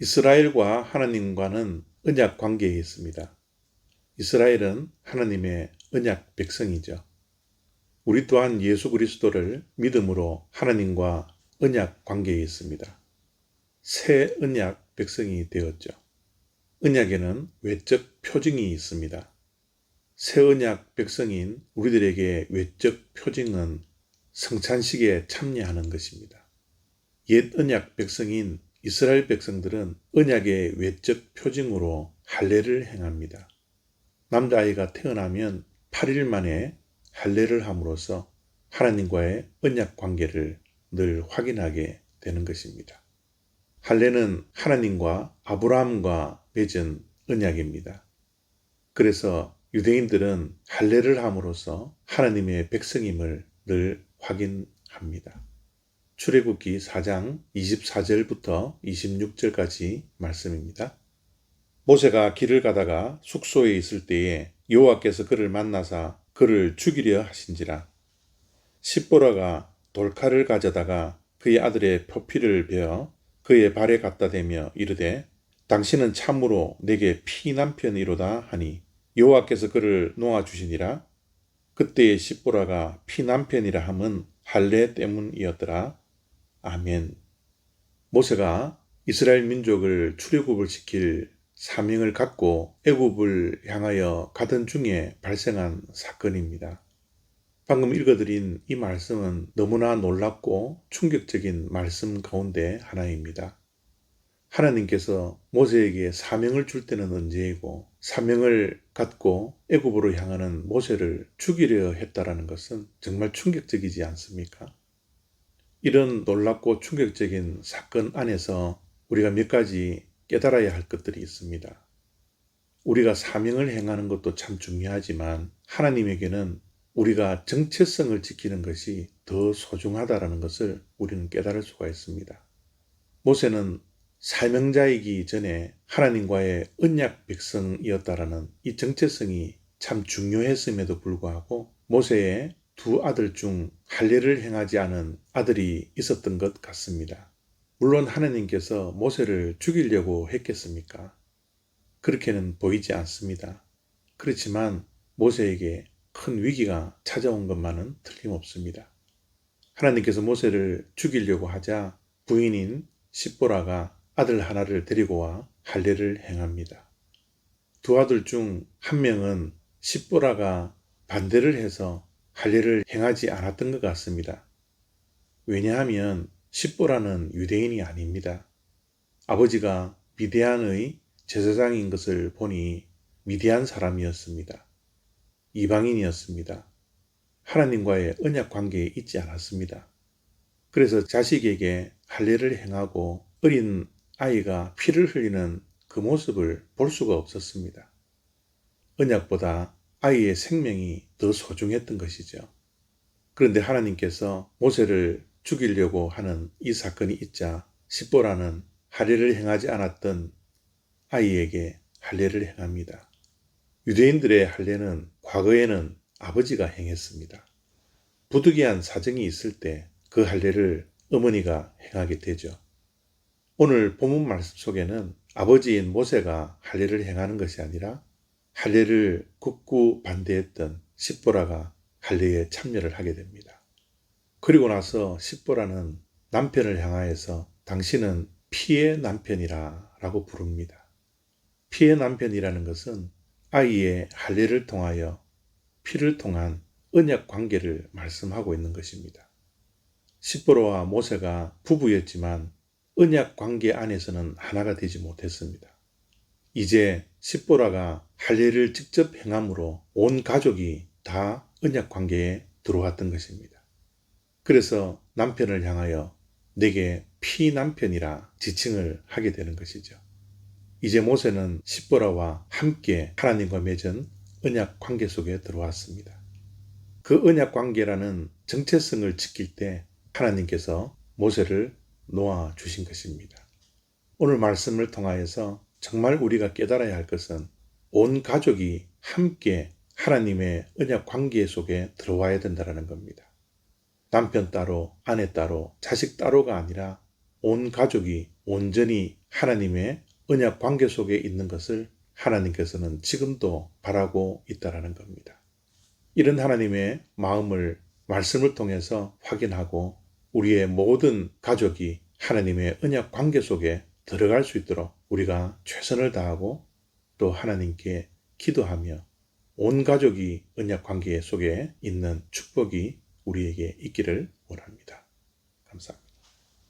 이스라엘과 하나님과는 언약 관계에 있습니다. 이스라엘은 하나님의 언약 백성이죠. 우리 또한 예수 그리스도를 믿음으로 하나님과 언약 관계에 있습니다. 새 언약 백성이 되었죠. 언약에는 외적 표징이 있습니다. 새 언약 백성인 우리들에게 외적 표징은 성찬식에 참여하는 것입니다. 옛 언약 백성인 이스라엘 백성들은 언약의 외적 표징으로 할례를 행합니다. 남자아이가 태어나면 8일 만에 할례를 함으로써 하나님과의 언약 관계를 늘 확인하게 되는 것입니다. 할례는 하나님과 아브라함과 맺은 언약입니다. 그래서 유대인들은 할례를 함으로써 하나님의 백성임을 늘 확인합니다. 출애굽기 4장 24절부터 26절까지 말씀입니다. 모세가 길을 가다가 숙소에 있을 때에 여호와께서 그를 만나사 그를 죽이려 하신지라. 십보라가 돌칼을 가져다가 그의 아들의 표피를 베어 그의 발에 갖다 대며 이르되 당신은 참으로 내게 피 남편이로다 하니 여호와께서 그를 놓아 주시니라. 그때의 십보라가 피 남편이라 함은 할례 때문이었더라 아멘 모세가 이스라엘 민족을 출애굽을 시킬 사명을 갖고 애굽을 향하여 가던 중에 발생한 사건입니다. 방금 읽어드린 이 말씀은 너무나 놀랍고 충격적인 말씀 가운데 하나입니다. 하나님께서 모세에게 사명을 줄 때는 언제이고 사명을 갖고 애굽으로 향하는 모세를 죽이려 했다라는 것은 정말 충격적이지 않습니까? 이런 놀랍고 충격적인 사건 안에서 우리가 몇 가지 깨달아야 할 것들이 있습니다. 우리가 사명을 행하는 것도 참 중요하지만 하나님에게는 우리가 정체성을 지키는 것이 더 소중하다라는 것을 우리는 깨달을 수가 있습니다. 모세는 사명자이기 전에 하나님과의 언약 백성이었다라는 이 정체성이 참 중요했음에도 불구하고 모세의 두 아들 중 할례를 행하지 않은 아들이 있었던 것 같습니다. 물론 하나님께서 모세를 죽이려고 했겠습니까? 그렇게는 보이지 않습니다. 그렇지만 모세에게 큰 위기가 찾아온 것만은 틀림없습니다. 하나님께서 모세를 죽이려고 하자 부인인 십보라가 아들 하나를 데리고 와 할례를 행합니다. 두 아들 중 한 명은 십보라가 반대를 해서 할례를 행하지 않았던 것 같습니다. 왜냐하면 십보라는 유대인이 아닙니다. 아버지가 미디안의 제사장인 것을 보니 미디안 사람이었습니다. 이방인이었습니다. 하나님과의 언약 관계에 있지 않았습니다. 그래서 자식에게 할례를 행하고 어린 아이가 피를 흘리는 그 모습을 볼 수가 없었습니다. 언약보다 아이의 생명이 더 소중했던 것이죠. 그런데 하나님께서 모세를 죽이려고 하는 이 사건이 있자 십보라는 할례를 행하지 않았던 아이에게 할례를 행합니다. 유대인들의 할례는 과거에는 아버지가 행했습니다. 부득이한 사정이 있을 때 그 할례를 어머니가 행하게 되죠. 오늘 본문 말씀 속에는 아버지인 모세가 할례를 행하는 것이 아니라 할례를 극구 반대했던 십보라가 할례에 참여를 하게 됩니다. 그리고 나서 십보라는 남편을 향하여서 당신은 피의 남편이라 라고 부릅니다. 피의 남편이라는 것은 아이의 할례를 통하여 피를 통한 언약 관계를 말씀하고 있는 것입니다. 십보로와 모세가 부부였지만 언약 관계 안에서는 하나가 되지 못했습니다. 이제 십보라가 할례를 직접 행함으로 온 가족이 다 언약 관계에 들어왔던 것입니다. 그래서 남편을 향하여 내게 피남편이라 지칭을 하게 되는 것이죠. 이제 모세는 십보라와 함께 하나님과 맺은 언약 관계 속에 들어왔습니다. 그 언약 관계라는 정체성을 지킬 때 하나님께서 모세를 놓아 주신 것입니다. 오늘 말씀을 통하여서 정말 우리가 깨달아야 할 것은 온 가족이 함께 하나님의 언약 관계 속에 들어와야 된다는 겁니다. 남편 따로, 아내 따로, 자식 따로가 아니라 온 가족이 온전히 하나님의 언약 관계 속에 있는 것을 하나님께서는 지금도 바라고 있다라는 겁니다. 이런 하나님의 마음을 말씀을 통해서 확인하고 우리의 모든 가족이 하나님의 언약 관계 속에 들어갈 수 있도록 우리가 최선을 다하고 또 하나님께 기도하며 온 가족이 언약 관계 속에 있는 축복이 우리에게 있기를 원합니다. 감사합니다.